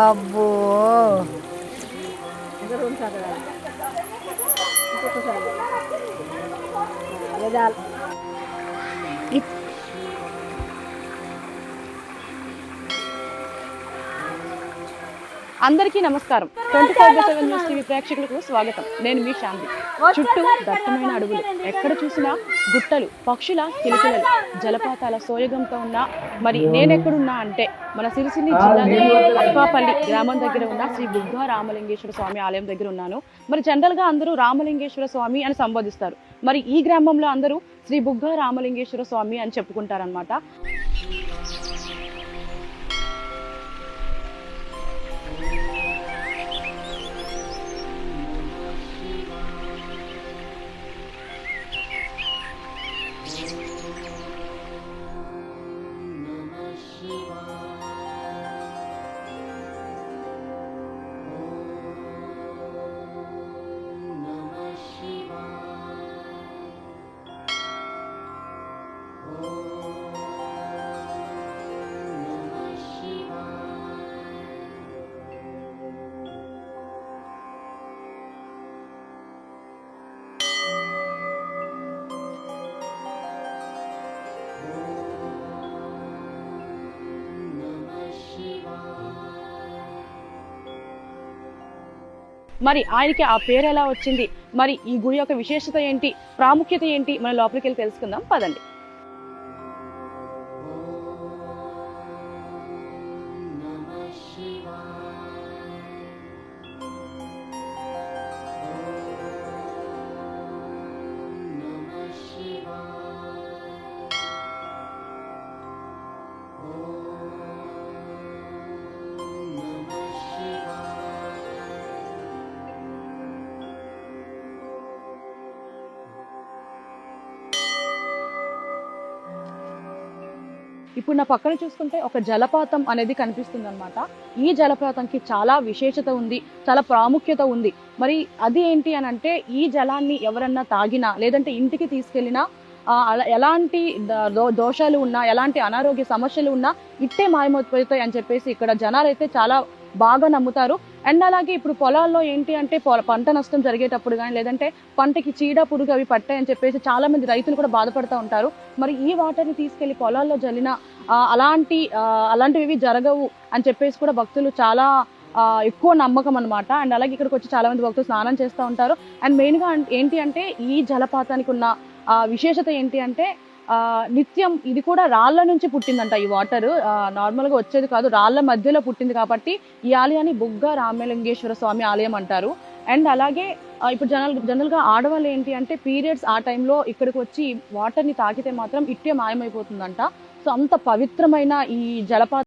అబ్బో. ఇంకా ఇంకొకసారి అందరికీ నమస్కారం. Twenty four by seven news TV ప్రేక్షకులకు స్వాగతం. నేను మీ శాంతి. చుట్టూ దట్టమైన అడవులు. ఎక్కడ చూసినా గుట్టలు పక్షుల కిలకిలలు జలపాతాల సోయగంతో ఉన్న మరి నేనెక్కడున్నా అంటే మన సిరిసిల్లి జిల్లా అక్కాపల్లి గ్రామం దగ్గర ఉన్న శ్రీ బుగ్గ రామలింగేశ్వర స్వామి ఆలయం దగ్గర ఉన్నాను. మరి జనరల్గా అందరూ రామలింగేశ్వర స్వామి అని సంబోధిస్తారు. మరి ఈ గ్రామంలో అందరూ శ్రీ బుగ్గ రామలింగేశ్వర స్వామి అని చెప్పుకుంటారనమాట మరి ఆయనకి ఆ పేరు ఎలా వచ్చింది? మరి ఈ గుడి యొక్క విశేషత ఏంటి? ప్రాముఖ్యత ఏంటి? మన లోపలికి వెళ్ళి తెలుసుకుందాం. పదండి. ఇప్పుడు నా పక్కన చూసుకుంటే ఒక జలపాతం అనేది కనిపిస్తుంది అనమాట ఈ జలపాతంకి చాలా విశేషత ఉంది చాలా ప్రాముఖ్యత ఉంది. మరి అది ఏంటి అని అంటే ఈ జలాన్ని ఎవరన్నా తాగినా లేదంటే ఇంటికి తీసుకెళ్ళినా అలా ఎలాంటి దో- దోషాలు ఉన్నా ఎలాంటి అనారోగ్య సమస్యలు ఉన్నా ఇట్టే మాయమైపోతాయి అని చెప్పేసి ఇక్కడ జనాలు అయితే చాలా బాగా నమ్ముతారు. అండ్ అలాగే ఇప్పుడు పొలాల్లో ఏంటి అంటే పొల- పంట నష్టం జరిగేటప్పుడు కానీ లేదంటే పంటకి చీడ పురుగు అవి పట్టాయని చెప్పేసి చాలా మంది రైతులు కూడా బాధపడుతూ ఉంటారు. మరి ఈ వాటర్ని తీసుకెళ్ళి పొలాల్లో జల్లిన అలాంటి అలాంటివి జరగవు అని చెప్పేసి కూడా భక్తులు చాలా ఎక్కువ నమ్మకం అన్నమాట. అండ్ అలాగే ఇక్కడికి వచ్చి చాలా మంది భక్తులు స్నానం చేస్తూ ఉంటారు. అండ్ మెయిన్గా ఏంటి అంటే ఈ జలపాతానికి ఉన్న విశేషత ఏంటి అంటే నిత్యం ఇది కూడా రాళ్ళ నుంచి పుట్టిందంట ఈ వాటర్. నార్మల్గా వచ్చేది కాదు రాళ్ళ మధ్యలో పుట్టింది కాబట్టి ఈ ఆలయాన్ని బుగ్గ రామలింగేశ్వర స్వామి ఆలయం అంటారు. అండ్ అలాగే ఇప్పుడు జనరల్ జనరల్గా ఆడవాళ్ళు ఏంటి అంటే పీరియడ్స్ ఆ టైంలో ఇక్కడికి వచ్చి వాటర్ని తాకితే మాత్రం ఇట్టే మాయమైపోతుందంట. సో అంత పవిత్రమైన ఈ జలపాతం